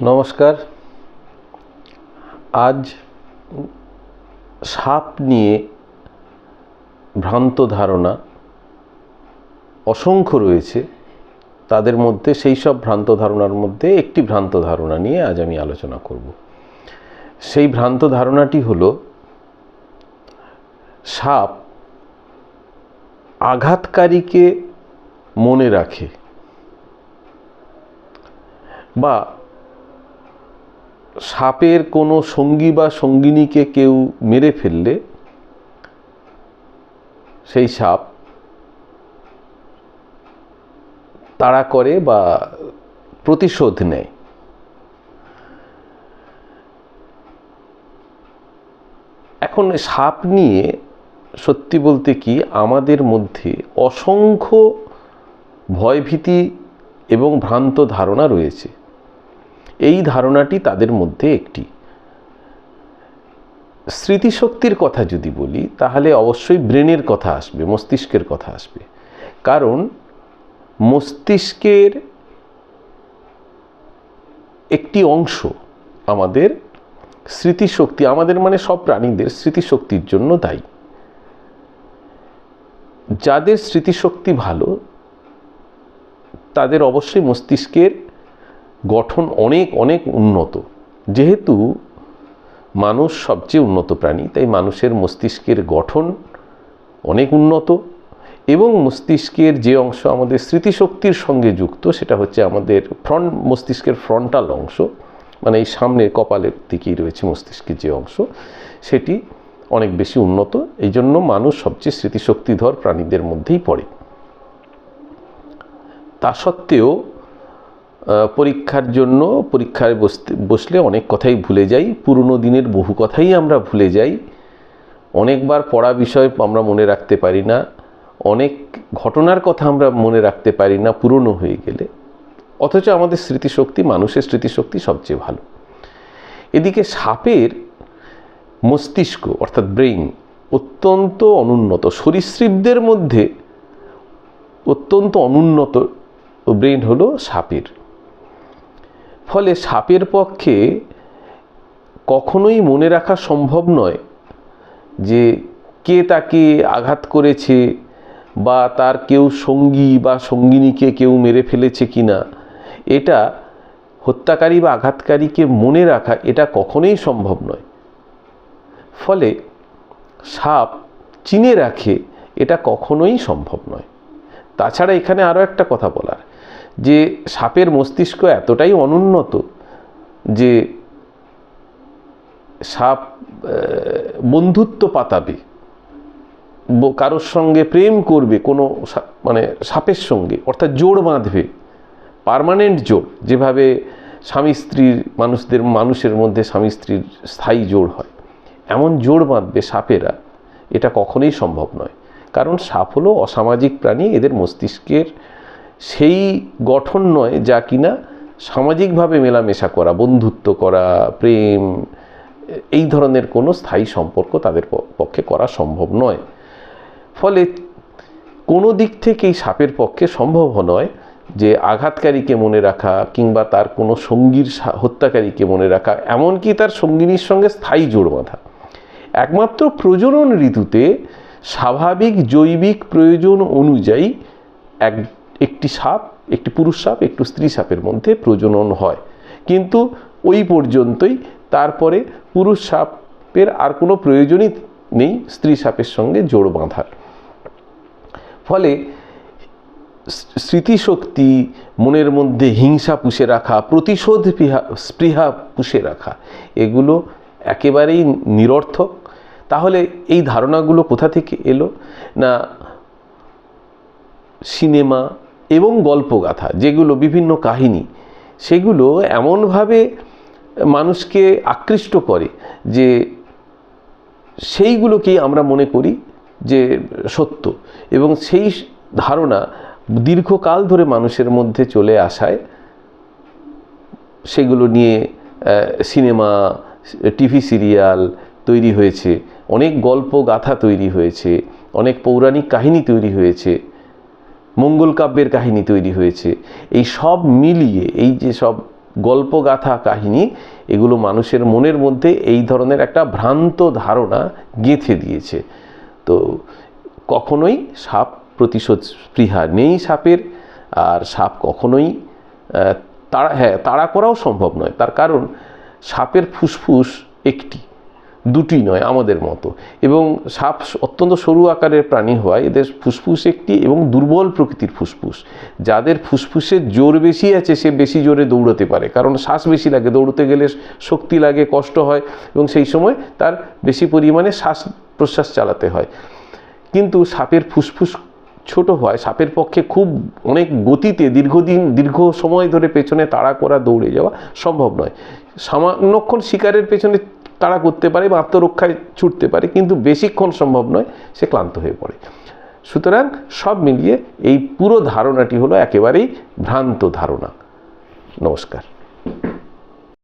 নমস্কার। আজ সাপ নিয়ে ভ্রান্ত ধারণা অসংখ্য রয়েছে। তাদের মধ্যে সেই সব ভ্রান্ত ধারণার মধ্যে একটি ভ্রান্ত ধারণা নিয়ে আজ আমি আলোচনা করব। সেই ভ্রান্ত ধারণাটি হল, সাপ আঘাতকারীকে মনে রাখে বা সাপের কোনো সঙ্গী বা সঙ্গিনীকে কেউ মেরে ফেললে সেই সাপ তাড়া করে বা প্রতিশোধ নেয়। এখন সাপ নিয়ে সত্যি বলতে কি আমাদের মধ্যে অসংখ্য ভয়ভীতি এবং ভ্রান্ত ধারণা রয়েছে। এই ধারণাটি তাদের মধ্যে একটি। স্মৃতিশক্তির কথা যদি বলি, তাহলে অবশ্যই ব্রেনের কথা আসবে, মস্তিষ্কের কথা আসবে। কারণ মস্তিষ্কের একটি অংশ আমাদের স্মৃতিশক্তি, আমাদের মানে সব প্রাণীদের স্মৃতিশক্তির জন্য দায়ী। যাদের স্মৃতিশক্তি ভালো, তাদের অবশ্যই মস্তিষ্কের গঠন অনেক অনেক উন্নত। যেহেতু মানুষ সবচেয়ে উন্নত প্রাণী, তাই মানুষের মস্তিষ্কের গঠন অনেক উন্নত এবং মস্তিষ্কের যে অংশ আমাদের স্মৃতিশক্তির সঙ্গে যুক্ত, সেটা হচ্ছে আমাদের ফ্রন্ট মস্তিষ্কের ফ্রন্টাল অংশ মানে এই সামনের কপালের দিকেই রয়েছে মস্তিষ্কের যে অংশ, সেটি অনেক বেশি উন্নত। এই জন্য মানুষ সবচেয়ে স্মৃতিশক্তিধর প্রাণীদের মধ্যেই পড়ে। তা সত্ত্বেও পরীক্ষার জন্য পরীক্ষায় বসতে, বসলে অনেক কথাই ভুলে যাই, পুরনো দিনের বহু কথাই আমরা ভুলে যাই। অনেকবার পড়া বিষয় আমরা মনে রাখতে পারি না, অনেক ঘটনার কথা আমরা মনে রাখতে পারি না পুরনো হয়ে গেলে। অথচ আমাদের স্মৃতিশক্তি, মানুষের স্মৃতিশক্তি সবচেয়ে ভালো। এদিকে সাপের মস্তিষ্ক, অর্থাৎ ব্রেইন, অত্যন্ত অনুন্নত, সরীসৃপদের মধ্যে অত্যন্ত অনুন্নত ব্রেন হলো সাপের। ফলে সাপের পক্ষে কখনোই মনে রাখা সম্ভব নয় যে কে তাকে আঘাত করেছে বা তার কেউ সঙ্গী বা সঙ্গিনীকে কেউ মেরে ফেলেছে কি না এটা হত্যাকারী বা আঘাতকারীকে মনে রাখা এটা কখনোই সম্ভব নয়। ফলে সাপ চিনে রাখে এটা কখনোই সম্ভব নয়। তাছাড়া এখানে আরও একটা কথা বলার। যে সাপের মস্তিষ্ক এতটাই অনুন্নত যে সাপ বন্ধুত্ব পাতাবে কারোর সঙ্গে প্রেম করবে, কোনো মানে সাপের সঙ্গে, অর্থাৎ জোড় বাঁধবে, পারমানেন্ট জোড়, যেভাবে স্বামী স্ত্রীর মানুষদের, মানুষের মধ্যে স্বামী স্ত্রীর স্থায়ী জোড় হয়, এমন জোড় বাঁধবে সাপেরা, এটা কখনোই সম্ভব নয়। কারণ সাপ হলো অসামাজিক প্রাণী, এদের মস্তিষ্কের সেই গঠন নয় যা কিনা সামাজিকভাবে মেলামেশা করা, বন্ধুত্ব করা, প্রেম, এই ধরনের কোনো স্থায়ী সম্পর্ক তাদের পক্ষে করা সম্ভব নয়। ফলে কোনো দিক থেকেই সাপের পক্ষে সম্ভব নয় যে আঘাতকারীকে মনে রাখা কিংবা তার কোনো সঙ্গীর হত্যাকারীকে মনে রাখা, এমনকি তার সঙ্গিনীর সঙ্গে স্থায়ী জোড় বাঁধা। একমাত্র প্রজনন ঋতুতে স্বাভাবিক জৈবিক প্রয়োজন অনুযায়ী এক একটি সাপ, একটি পুরুষ সাপ, একটু স্ত্রী সাপের মধ্যে প্রজনন হয়। কিন্তু ওই পর্যন্তই তারপরে পুরুষ সাপের আর কোনো প্রয়োজনই নেই স্ত্রী সাপের সঙ্গে জোড় বাঁধার। ফলে স্মৃতিশক্তি, মনের মধ্যে হিংসা পুষে রাখা, প্রতিশোধ স্পৃহা পুষে রাখা, এগুলো একেবারেই নিরর্থক। তাহলে এই ধারণাগুলো কোথা থেকে এলো? না, সিনেমা এবং গল্পগাথা, যেগুলো বিভিন্ন কাহিনী, সেগুলো এমনভাবে মানুষকে আকৃষ্ট করে যে সেইগুলোকেই আমরা মনে করি যে সত্য এবং সেই ধারণা দীর্ঘকাল ধরে মানুষের মধ্যে চলে আসায় সেগুলো নিয়ে সিনেমা, টিভি সিরিয়াল তৈরি হয়েছে, অনেক গল্প গাথা তৈরি হয়েছে, অনেক পৌরাণিক কাহিনী তৈরি হয়েছে। মঙ্গল কাব্যের কাহিনী তৈরি হয়েছে। এই সব মিলিয়ে, এই যে সব গল্পগাথা কাহিনী, এগুলো মানুষের মনের মধ্যে এই ধরনের একটা ভ্রান্ত ধারণা গেঁথে দিয়েছে। তো কখনোই সাপ প্রতিশোধ স্পৃহা নেই সাপের, আর সাপ কখনোই তাড়া হ্যাঁ তাড়া করাও সম্ভব নয়। তার কারণ সাপের ফুসফুস একটি। দুটি নয়, আমাদের মতো। এবং সাপ অত্যন্ত সরু আকারের প্রাণী হওয়ায় এদের ফুসফুস একটি এবং দুর্বল প্রকৃতির ফুসফুস। যাদের ফুসফুসের জোর বেশি আছে, সে বেশি জোরে দৌড়তে পারে। কারণ শ্বাস বেশি লাগে, দৌড়তে গেলে শক্তি লাগে, কষ্ট হয় এবং সেই সময় তার বেশি পরিমাণে শ্বাস প্রশ্বাস চালাতে হয়। কিন্তু সাপের ফুসফুস ছোট হয় সাপের পক্ষে খুব অনেক গতিতে দীর্ঘদিন, দীর্ঘ সময় ধরে পেছনে তাড়া করা, দৌড়ে যাওয়া সম্ভব নয়। সামান্যক্ষণ শিকারের পেছনে তাড়া করতে পারে বা আত্মরক্ষায় ছুটতে পারে, কিন্তু বেশিক্ষণ সম্ভব নয়, সে ক্লান্ত হয়ে পড়ে। সুতরাং সব মিলিয়ে এই পুরো ধারণাটি হলো একেবারেই ভ্রান্ত ধারণা। নমস্কার।